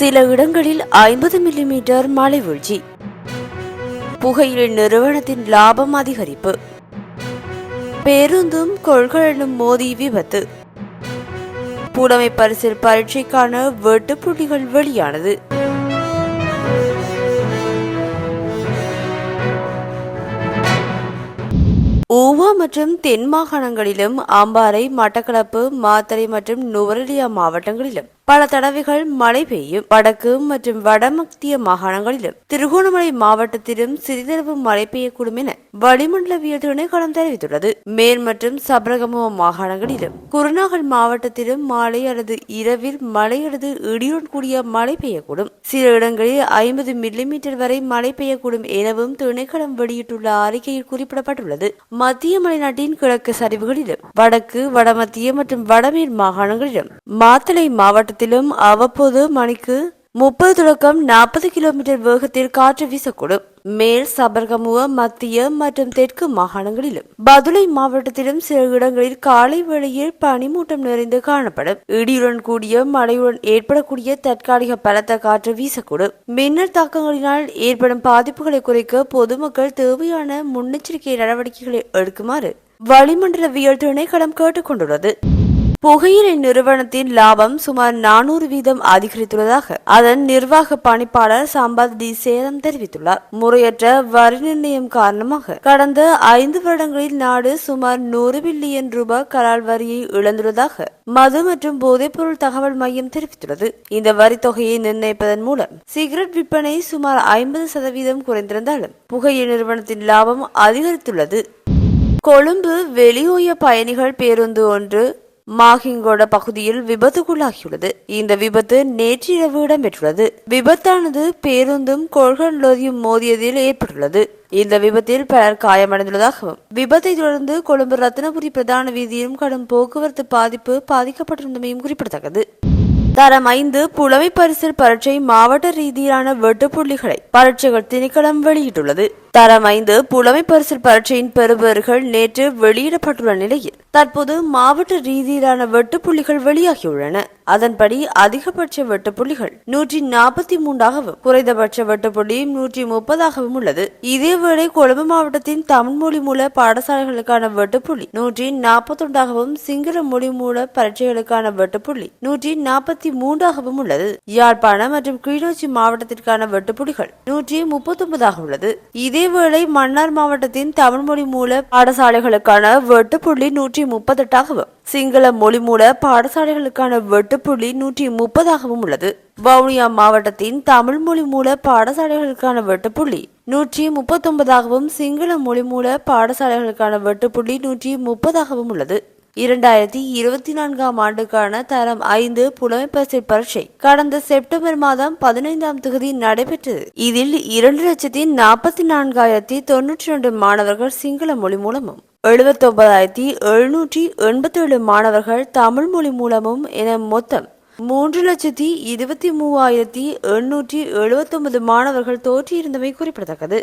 சில இடங்களில் ஐம்பது மில்லிமீட்டர் மழை வீழ்ச்சி. புகையில் நிறுவனத்தின் லாபம் அதிகரிப்பு. பேருந்தும் கொள்கலனும் மோதி விபத்து. புலமை பரிசில் பரீட்சைக்கான வெட்டுப்புள்ளிகள் வெளியானது. மற்றும் தென் மாகாணங்களிலும் அம்பாறை மட்டக்களப்பு மாத்தறை மற்றும் நுவரெலியா மாவட்டங்களிலும் பல தடவைகள் மழை பெய்யும். வடக்கு மற்றும் வடமத்திய மாகாணங்களிலும் திருகோணமலை மாவட்டத்திலும் சிறிதளவு மழை பெய்யக்கூடும் என வளிமண்டலவியல் திணைக்களம் தெரிவித்துள்ளது. மேல் மற்றும் சபரகமுவ மாகாணங்களிலும் குருநாகல் மாவட்டத்திலும் மாலை அல்லது இரவில் மழை அல்லது இடியுடன் கூடிய மழை பெய்யக்கூடும். சில இடங்களில் ஐம்பது மில்லிமீட்டர் வரை மழை பெய்யக்கூடும் எனவும் திணைக்களம் வெளியிட்டுள்ள அறிக்கையில் குறிப்பிடப்பட்டுள்ளது. மத்திய நாட்டின் கிழக்கு சரிவுகளிலும் வடக்கு வடமத்திய மற்றும் வடமேல் மாகாணங்களிலும் மாத்தளை மாவட்டத்திலும் அவ்வப்போது மணிக்கு முப்பது தொடக்கம் நாற்பது கிலோமீட்டர் வேகத்தில் காற்று வீசக்கூடும். மேல் சபர்கமுவ மத்திய மற்றும் தெற்கு மாகாணங்களிலும். பதுளை மாவட்டத்திலும் சில இடங்களில் காலை வேளையில் பனிமூட்டம் நிறைந்து காணப்படும். இடியுடன் கூடிய மழையுடன் ஏற்படக்கூடிய தற்காலிக பலத்த காற்று வீசக்கூடும். மின்னல் தாக்கங்களினால் ஏற்படும் பாதிப்புகளை குறைக்க பொதுமக்கள் தேவையான முன்னெச்சரிக்கை நடவடிக்கைகளை எடுக்குமாறு வளிமண்டலவியல் திணைக்களம் கேட்டுக்கொண்டுள்ளது. புகையிலை நிறுவனத்தின் லாபம் சுமார் நானூறு வீதம் அதிகரித்துள்ளதாக அதன் நிர்வாக பணிப்பாளர் சம்பத் டி. சேலம் தெரிவித்துள்ளார். முறையற்ற வரி நிர்ணயம் காரணமாக கடந்த ஐந்து வருடங்களில் நாடு சுமார் நூறு பில்லியன் ரூபாய் கலால் வரியை இழந்துள்ளதாக மது மற்றும் போதைப்பொருள் தகவல் மையம் தெரிவித்துள்ளது. இந்த வரி தொகையை நிர்ணயிப்பதன் மூலம் சிகரெட் விற்பனை சுமார் ஐம்பது சதவீதம் குறைந்திருந்தாலும் புகையிலை நிறுவனத்தின் லாபம் அதிகரித்துள்ளது. கொழும்பு வெளியோய பயணிகள் பேருந்து ஒன்று மாகிங்கோட பகுதியில் விபத்துக்குள்ளாகியுள்ளது. இந்த விபத்து நேற்றிரவு இடம்பெற்றுள்ளது. விபத்தானது பேருந்தும் கொள்கன் லோரியும் மோதியதில் ஏற்பட்டுள்ளது. இந்த விபத்தில் பலர் காயமடைந்துள்ளதாகவும் விபத்தை தொடர்ந்து கொழும்பு ரத்னபுரி பிரதான வீதியிலும் கடும் போக்குவரத்து பாதிப்பு பாதிக்கப்பட்டிருந்தமையும் குறிப்பிடத்தக்கது. தரம் ஐந்து புலமை பரிசில் பரீட்சை மாவட்ட ரீதியிலான வெட்டுப்புள்ளிகளை பரீட்சைகள் திணைக்களம் வெளியிட்டுள்ளது. தரம் ஐந்து புலமை பரிசில் பரீட்சையின் பெறுபவர்கள் நேற்று வெளியிடப்பட்டுள்ள நிலையில் தற்போது மாவட்ட ரீதியிலான வெட்டுப்புள்ளிகள் வெளியாகியுள்ளன. அதன்படி அதிகபட்ச வெட்டுப்புள்ளிகள் நூற்றி நாற்பத்தி மூன்றாகவும் குறைந்தபட்ச வெட்டுப்புள்ளி நூற்றி முப்பதாகவும் உள்ளது. இதேவேளை கொழும்பு மாவட்டத்தின் தமிழ் மொழி மூல பாடசாலைகளுக்கான வெட்டுப்புள்ளி நூற்றி நாற்பத்தொன்றாகவும் சிங்கள மொழி மூல பரீட்சைகளுக்கான வெட்டுப்புள்ளி நூற்றி நாற்பத்தி மூன்றாகவும் உள்ளது. யாழ்ப்பாணம் மற்றும் கிளிநொச்சி மாவட்டத்திற்கான வெட்டுப்புள்ளிகள் நூற்றி முப்பத்தொன்பதாக உள்ளது. இதேவேளை மன்னார் மாவட்டத்தின் தமிழ் மொழி மூல பாடசாலைகளுக்கான வெட்டுப்புள்ளி நூற்றி முப்பத்தெட்டாகவும் சிங்கள மொழி மூல பாடசாலைகளுக்கான வெட்டு புள்ளி நூற்றி முப்பதாகவும் உள்ளது. வவுனியா மாவட்டத்தின் தமிழ் மொழி மூல பாடசாலைகளுக்கான வெட்டுப்புள்ளி நூற்றி முப்பத்தொன்பதாகவும் சிங்கள மொழி மூல பாடசாலைகளுக்கான வெட்டுப்புள்ளி நூற்றி முப்பதாகவும் உள்ளது. இரண்டாயிரத்தி இருபத்தி நான்காம் ஆண்டுக்கான தரம் ஐந்து புலமைப்பரிசில் பரீட்சை கடந்த செப்டம்பர் மாதம் பதினைந்தாம் தொகுதி நடைபெற்றது. இதில் இரண்டு லட்சத்தி நாற்பத்தி நான்காயிரத்தி தொன்னூற்றி ரெண்டு மாணவர்கள் சிங்கள மொழி மூலமும் எழுபத்தொன்பதாயிரத்தி எழுநூற்றி எண்பத்தேழு மாணவர்கள் தமிழ் மொழி மூலமும் என மொத்தம் மூன்று லட்சத்தி இருபத்தி மூவாயிரத்தி எண்ணூற்றி எழுபத்தொன்பது மாணவர்கள் தோற்றியிருந்தமை குறிப்பிடத்தக்கது.